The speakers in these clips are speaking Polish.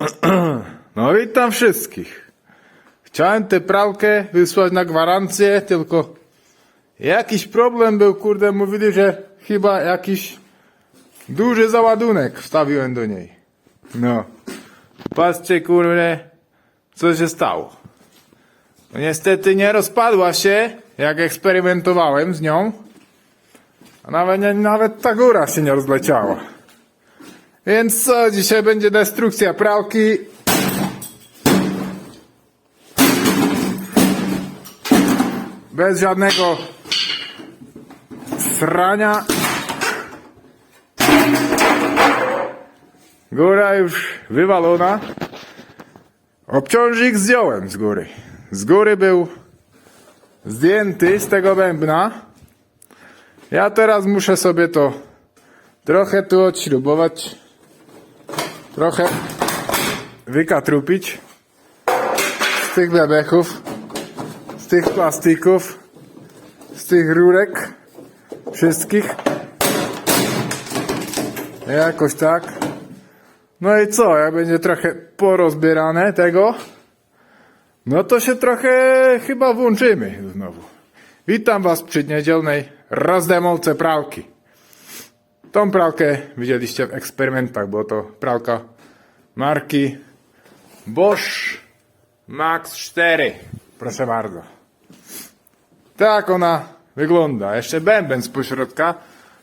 No witam wszystkich. Chciałem tę pralkę wysłać na gwarancję, tylko jakiś problem był, kurde, mówili, że chyba jakiś duży załadunek wstawiłem do niej. No. Patrzcie, kurde, co się stało. No niestety nie rozpadła się, jak eksperymentowałem z nią. A nawet, nawet ta góra się nie rozleciała. Więc co, dzisiaj będzie destrukcja pralki. Bez żadnego srania. Góra już wywalona. Obciążnik zdjąłem z góry. Z góry był zdjęty z tego bębna. Ja teraz muszę sobie to trochę tu odśrubować. Trochę wykatrupić z tych bebechów, z tych plastików, z tych rurek, wszystkich. Jakoś tak. No i co, jak będzie trochę porozbierane tego, no to się trochę chyba włączymy znowu. Witam Was przy niedzielnej rozdemolce pralki. Tą pralkę widzieliście w eksperymentach, bo to pralka marki Bosch Max 4. Proszę bardzo. Tak ona wygląda. Jeszcze bęben z pośrodka.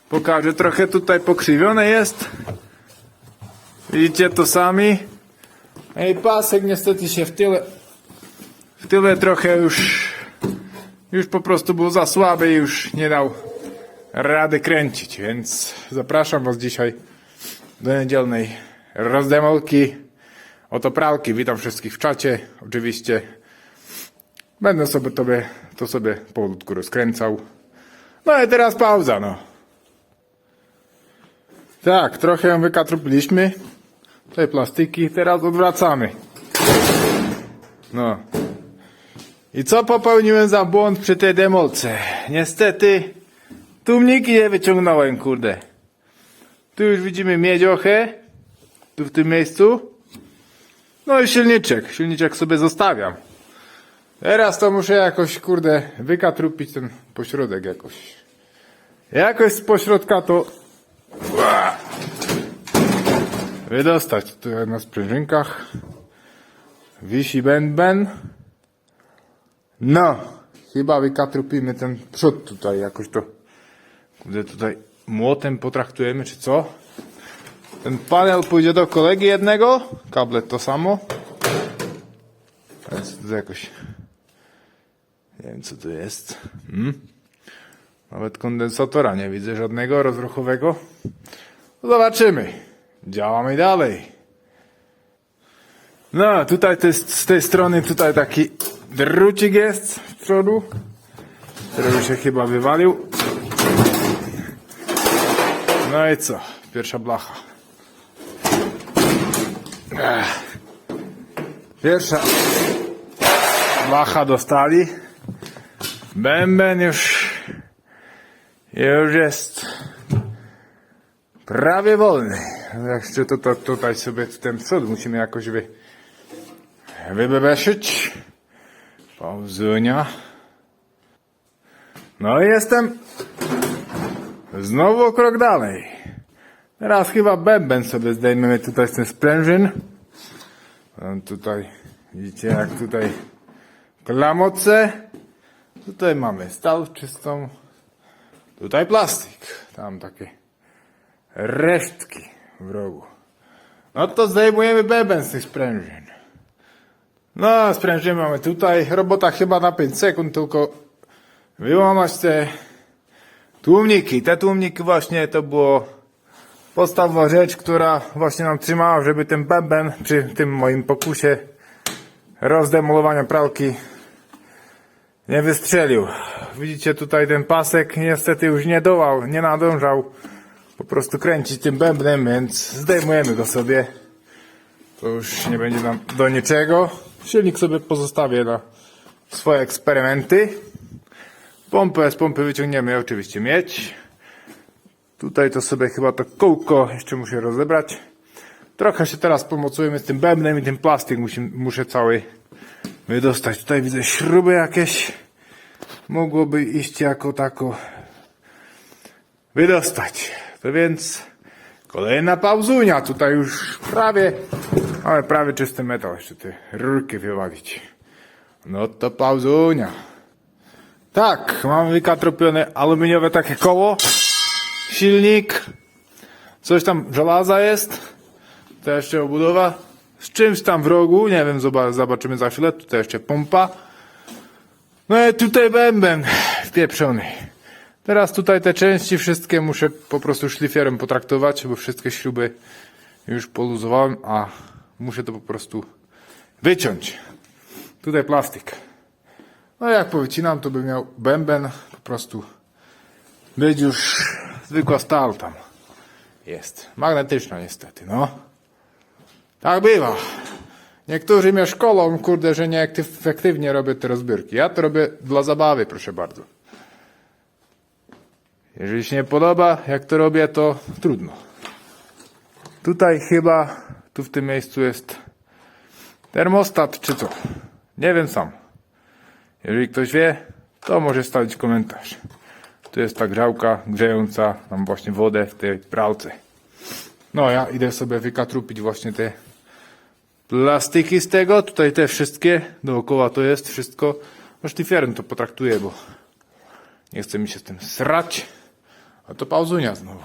Pokażę, trochę tutaj pokrzywione jest. Widzicie to sami. No i pasek niestety się w tyle, w tyle trochę już, już po prostu był za słaby i już nie dał rady kręcić, więc zapraszam Was dzisiaj do niedzielnej rozdemolki. Oto pralki. Witam wszystkich w czacie. Oczywiście będę sobie to, to sobie powolutku rozkręcał. No i teraz pauza, no. Tak, trochę ją wykatrupiliśmy. Te plastiki, teraz odwracamy. No. I co popełniłem za błąd przy tej demolce? Niestety Tłumniki nie wyciągnąłem, kurde. Tu już widzimy miedziochę. Tu w tym miejscu. No i silniczek. Silniczek sobie zostawiam. Teraz to muszę jakoś, kurde, wykatrupić ten pośrodek jakoś. Jakoś z pośrodka to... Wydostać. Tu na sprężynkach. Wisi ben ben. No. Chyba wykatrupimy ten przód tutaj jakoś to... Kurde, tutaj młotem potraktujemy, czy co? Ten panel pójdzie do kolegi jednego, kablet to samo. Więc to jakoś... Nie wiem, co to jest. Hmm? Nawet kondensatora nie widzę żadnego rozruchowego. No Zobaczymy. Działamy dalej. No, tutaj z tej strony tutaj taki drucik jest z przodu, który już się chyba wywalił. No i co? Pierwsza blacha. Pierwsza blacha dostali. Bęben już już jest prawie wolny. Jeszcze to, to, tutaj sobie ten przód musimy jakoś wy, wybebeszyć. Pauzunia. No i jestem Znowu o krok dalej. Teraz chyba bęben sobie zdejmiemy tutaj z ten sprężyn. Tutaj, widzicie jak tutaj klamoce. Tutaj mamy stal czystą. Tutaj plastik. Tam takie resztki w rogu. No to zdejmujemy bęben z tych sprężyn. No, sprężyny mamy tutaj. Robota chyba na 5 sekund, tylko wyłamać te Tłumniki. Te tłumniki właśnie to było podstawowa rzecz, która właśnie nam trzymała, żeby ten bęben przy tym moim pokusie rozdemolowania pralki nie wystrzelił. Widzicie tutaj ten pasek niestety już nie dołał, nie nadążał po prostu kręcić tym bębnem, więc zdejmujemy go sobie. To już nie będzie nam do niczego. Silnik sobie pozostawię na swoje eksperymenty. Pompę z pompy wyciągniemy oczywiście mieć. Tutaj to sobie chyba to kółko jeszcze muszę rozebrać. Trochę się teraz pomocujemy z tym bębnem i ten plastik musi, muszę cały wydostać. Tutaj widzę śruby jakieś. Mogłoby iść jako tako wydostać. To więc kolejna pauzunia. Tutaj już prawie, ale prawie czysty metal. Jeszcze te rurki wywalić. No to pauzunia. Tak, mam wykatropione aluminiowe takie koło. Silnik. Coś tam żelaza jest. To jeszcze obudowa. Z czymś tam w rogu. Nie wiem, zoba- zobaczymy za chwilę. Tutaj jeszcze pompa. No i tutaj bęben wpieprzony. Teraz tutaj te części wszystkie muszę po prostu szlifierem potraktować, bo wszystkie śruby już poluzowałem, a muszę to po prostu wyciąć. Tutaj plastik. No jak powycinam, to by miał bęben po prostu być już zwykła stal tam. Jest. Magnetyczna niestety, no. Tak bywa. Niektórzy mnie szkolą, kurde, że nieefektywnie robię te rozbiórki. Ja to robię dla zabawy, proszę bardzo. Jeżeli się nie podoba, jak to robię, to trudno. Tutaj chyba, tu w tym miejscu jest termostat, czy co? Nie wiem sam. Jeżeli ktoś wie, to może stawić komentarz. Tu jest ta grzałka grzejąca nam właśnie wodę w tej pralce. No, ja idę sobie wykatrupić właśnie te plastiki z tego. Tutaj te wszystkie, dookoła to jest wszystko. No szlifierem to potraktuję, bo nie chce mi się z tym srać. A to pauzunia znowu.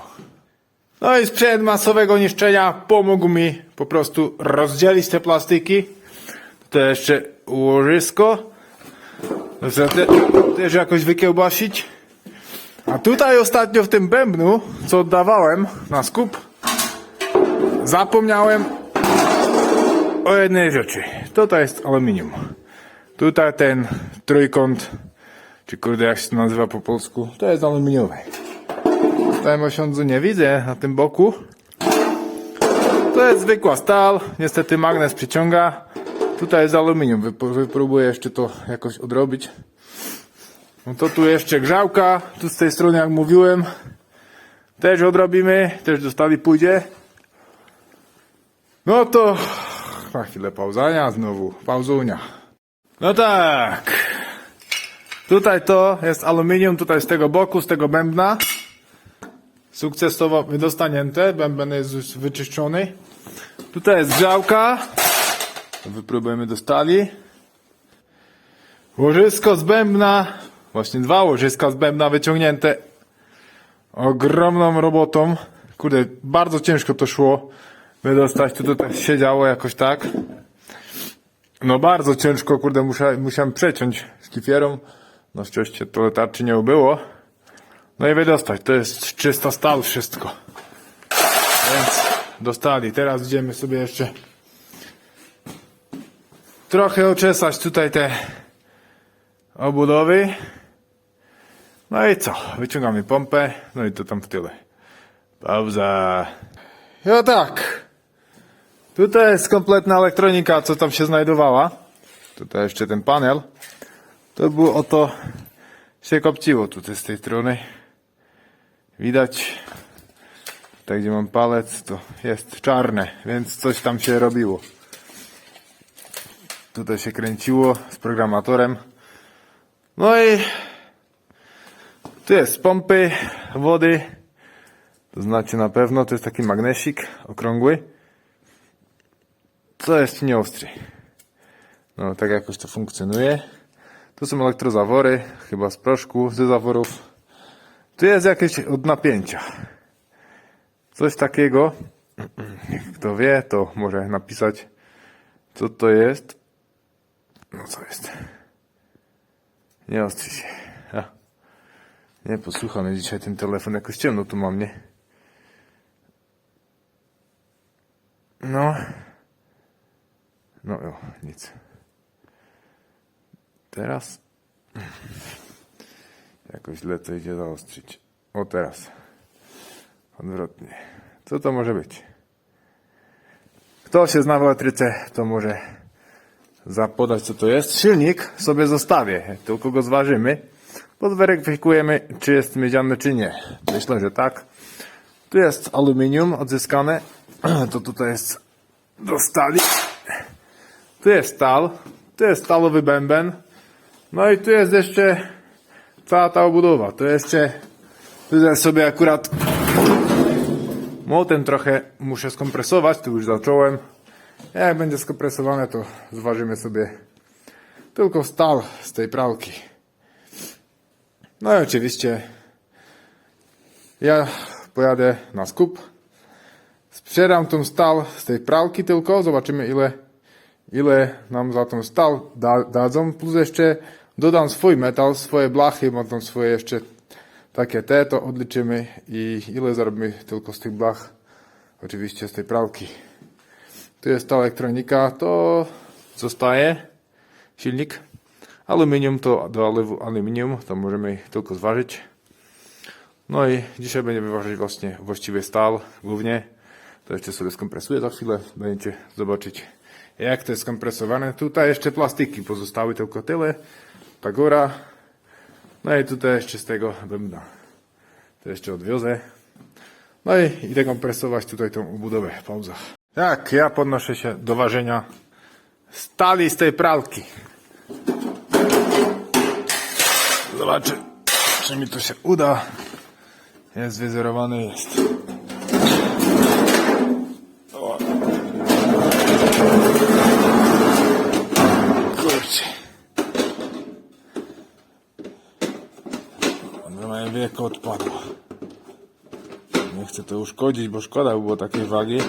No i sprzęt masowego niszczenia pomógł mi po prostu rozdzielić te plastiki. Tutaj jeszcze łożysko. Te, też jakoś wykiełbasić. A tutaj ostatnio w tym bębnu, co oddawałem na skup, zapomniałem o jednej rzeczy. Tutaj jest aluminium. Tutaj ten trójkąt, czy kurde jak się to nazywa po polsku, to jest aluminiowy. Tutaj osiądzu nie widzę na tym boku. To jest zwykła stal, niestety magnes przyciąga. Tutaj jest aluminium, Wyp- wypróbuję jeszcze to jakoś odrobić. No to tu jeszcze grzałka, tu z tej strony jak mówiłem. Też odrobimy, też do stali pójdzie. No to na chwilę pauzania znowu, pauzunia. No tak. Tutaj to jest aluminium, tutaj z tego boku, z tego bębna. Sukcesowo wydostanięte, bęben jest już wyczyszczony. Tutaj jest grzałka. To Wypróbujemy do stali. Łożysko z bębna. Właśnie dwa łożyska z bębna wyciągnięte. Ogromną robotą. Kurde, bardzo ciężko to szło wydostać. Tu tutaj siedziało jakoś tak. No bardzo ciężko, kurde, musiałem, musiałem przeciąć szlifierą. Na szczęście to tarczy nie było. No i wydostać. To jest czysta stal wszystko. Więc dostali. Teraz idziemy sobie jeszcze trochę oczesać tutaj te obudowy. No i co? Wyciągamy pompę. No i to tam w tyle. Pauza. No tak. Tutaj jest kompletna elektronika, co tam się znajdowała. Tutaj jeszcze ten panel. To było oto się kopciło tutaj z tej strony. Widać tutaj gdzie mam palec to jest czarne, więc coś tam się robiło. Tutaj się kręciło z programatorem. No i tu jest pompy wody. To znacie na pewno, to jest taki magnesik okrągły. Co jest nieostry. No tak jakoś to funkcjonuje. Tu są elektrozawory, chyba z proszku, ze zaworów. Tu jest jakieś od napięcia. Coś takiego. Kto wie, to może napisać, co to jest. No co jest? Nie ostrzy się. A. Nie, posłucham, ja dzisiaj ten telefon jakoś ciemno tu mam, nie? No. No, o, nic. Teraz jakoś źle to idzie zaostrzyć. O, teraz. Odwrotnie. Co to może być? Kto się zna w elektryce, to może zapodać co to jest. Silnik sobie zostawię, tylko go zważymy. Podweryfikujemy, czy jest miedziany, czy nie. Myślę, że tak. Tu jest aluminium odzyskane. To tutaj jest do stali. Tu jest stal, tu jest stalowy bęben. No i tu jest jeszcze cała ta obudowa. To jeszcze tutaj sobie akurat młotem trochę muszę skompresować, tu już zacząłem. Jak będzie skompresowane, to zważymy sobie tylko stal z tej pralki. No i oczywiście ja pojadę na skup. Sprzedam tą stal z tej pralki tylko, zobaczymy ile, ile nam za tą stal da, dadzą. Plus jeszcze dodam swój metal, swoje blachy, mam tam swoje jeszcze takie te, to odliczymy i ile zarobimy tylko z tych blach. Oczywiście z tej pralki. Tu jest ta elektronika, to zostaje silnik. Aluminium to do alu- aluminium, to możemy tylko zważyć. No i dzisiaj będziemy ważyć właśnie właściwy stal głównie. To jeszcze sobie skompresuję za chwilę, będziecie zobaczyć jak to jest skompresowane. Tutaj jeszcze plastiki pozostały tylko tyle. Ta góra. No i tutaj jeszcze z tego bębna. To jeszcze odwiozę. No i idę kompresować tutaj tą obudowę. Pauza. Tak, ja podnoszę się do ważenia stali z tej pralki. Zobaczę, czy mi to się uda. Jest wyzerowany, jest. O. Kurczę. Moje wieko odpadło. Nie chcę to uszkodzić, bo szkoda by było takiej wagi.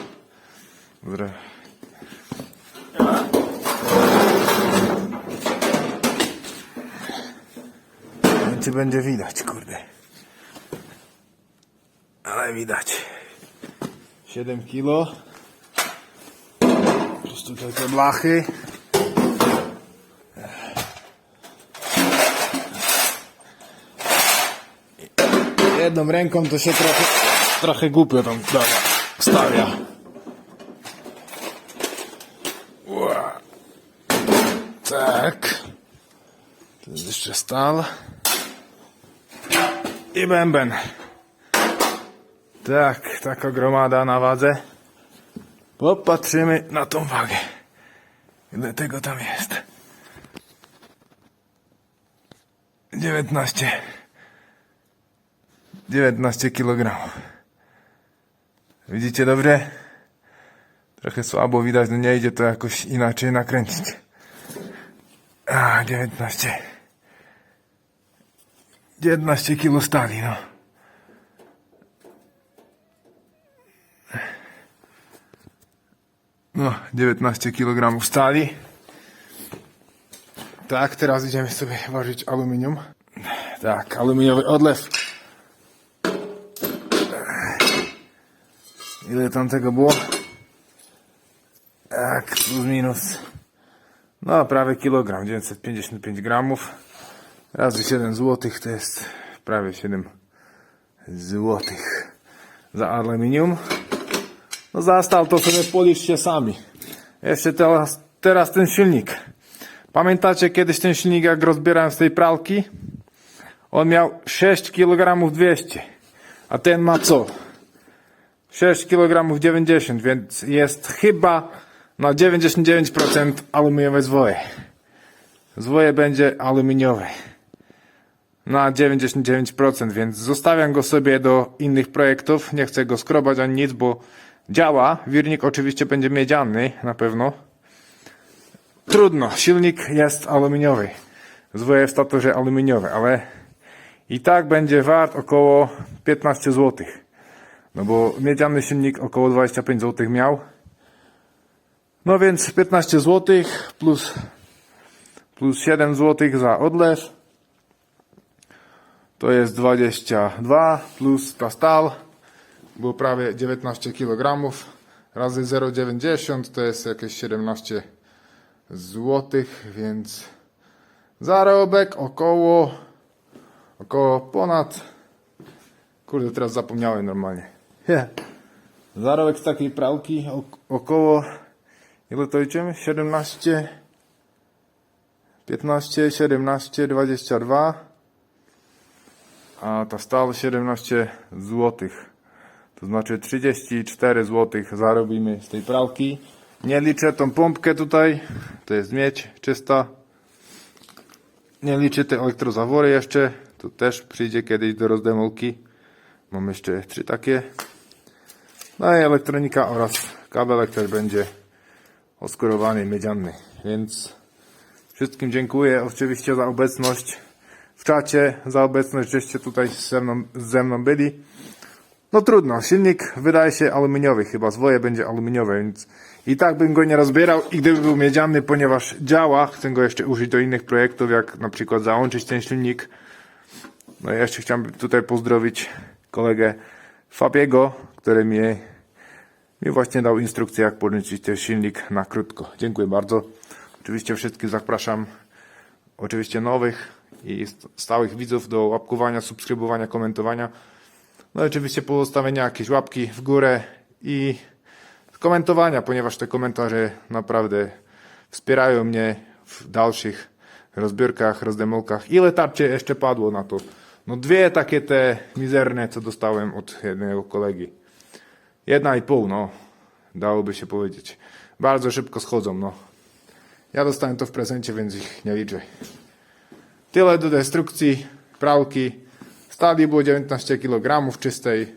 Dobra. Czy będzie widać, kurde. Ale widać. 7 kilo. Plus tutaj te blachy. Jedną ręką to się trochę, trochę głupio tam stawia. Ła. Tak. Tu jest jeszcze stal. I bęben. Tak, taka gromada na wadze. Popatrzymy na tą wagę. Ile tego tam jest? 19. 19 kg. Widzicie dobrze? Trochę słabo widać, no nie idzie to jakoś inaczej nakręcić. A, 19. 19 kilo stali, no. No, 19 kg stali. Tak, teraz idziemy sobie ważyć aluminium. Tak, aluminiowy odlew. Ile tam tego było? Tak, plus minus. No, prawie kilogram, 955 gramów. Razy 7 złotych to jest prawie 7 złotych za aluminium. No za stal to sobie policzcie sami. Jeszcze teraz, teraz ten silnik. Pamiętacie kiedyś ten silnik jak rozbierałem z tej pralki? On miał 6 kg 200. A ten ma co? 6 kg 90, więc jest chyba na 99% aluminiowe zwoje. Zwoje będzie aluminiowe. Na 99%, więc zostawiam go sobie do innych projektów. Nie chcę go skrobać ani nic, bo działa. Wirnik oczywiście będzie miedziany na pewno. Trudno, silnik jest aluminiowy. Zwoje w staturze aluminiowe, ale i tak będzie wart około 15 zł. No bo miedziany silnik około 25 zł miał. No więc 15 zł plus, plus 7 zł za odlew. To jest 22 plus ta stal. Było prawie 19 kg. Razy 0,90 to jest jakieś 17 zł, więc zarobek około około ponad kurde teraz zapomniałem normalnie. Yeah. Zarobek z takiej pralki ok- około ile to liczymy? 17 15, 17, 22 a ta stal 17 zł. To znaczy 34 zł zarobimy z tej pralki. Nie liczę tą pompkę tutaj. To jest miedź czysta. Nie liczę te elektrozawory jeszcze. To też przyjdzie kiedyś do rozdemolki. Mam jeszcze trzy takie. No i elektronika oraz kabelek też będzie oskorowany, miedziany. Więc wszystkim dziękuję oczywiście za obecność w czacie, za obecność, żeście tutaj ze mną, ze mną byli. No trudno, silnik wydaje się aluminiowy, chyba zwoje będzie aluminiowe, więc i tak bym go nie rozbierał i gdyby był miedziany, ponieważ działa, chcę go jeszcze użyć do innych projektów, jak na przykład załączyć ten silnik. No i jeszcze chciałbym tutaj pozdrowić kolegę Fabiego, który mi, właśnie dał instrukcję, jak podłączyć ten silnik na krótko. Dziękuję bardzo. Oczywiście wszystkich zapraszam, oczywiście nowych i st- stałych widzów do łapkowania, subskrybowania, komentowania. No i oczywiście pozostawienia jakieś łapki w górę i komentowania, ponieważ te komentarze naprawdę wspierają mnie w dalszych rozbiórkach, rozdemolkach. Ile tarcie jeszcze padło na to? No dwie takie te mizerne, co dostałem od jednego kolegi. Jedna i pół, no. Dałoby się powiedzieć. Bardzo szybko schodzą, no. Ja dostałem to w prezencie, więc ich nie liczę. Tyle do destrukcji pralki. Stali było 19 kg czystej.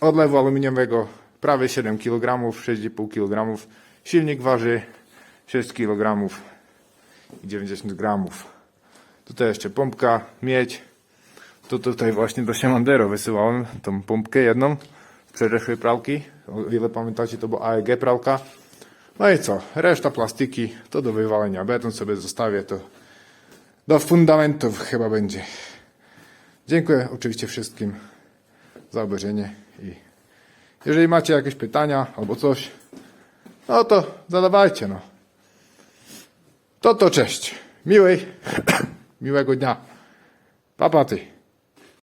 Odlewu aluminiowego prawie 7 kg, 6,5 kg. Silnik waży 6 kg i 90 gramów. Tutaj jeszcze pompka, miedź. To tutaj właśnie do Siemandero wysyłałem tą pompkę jedną z przeszłej pralki. O ile pamiętacie, to była AEG pralka. No i co? Reszta plastiki to do wywalenia. Beton sobie zostawię, to do fundamentów chyba będzie. Dziękuję oczywiście wszystkim za obejrzenie i jeżeli macie jakieś pytania albo coś, no to zadawajcie, no. To to cześć. Miłej, miłego dnia. Pa, pa ty.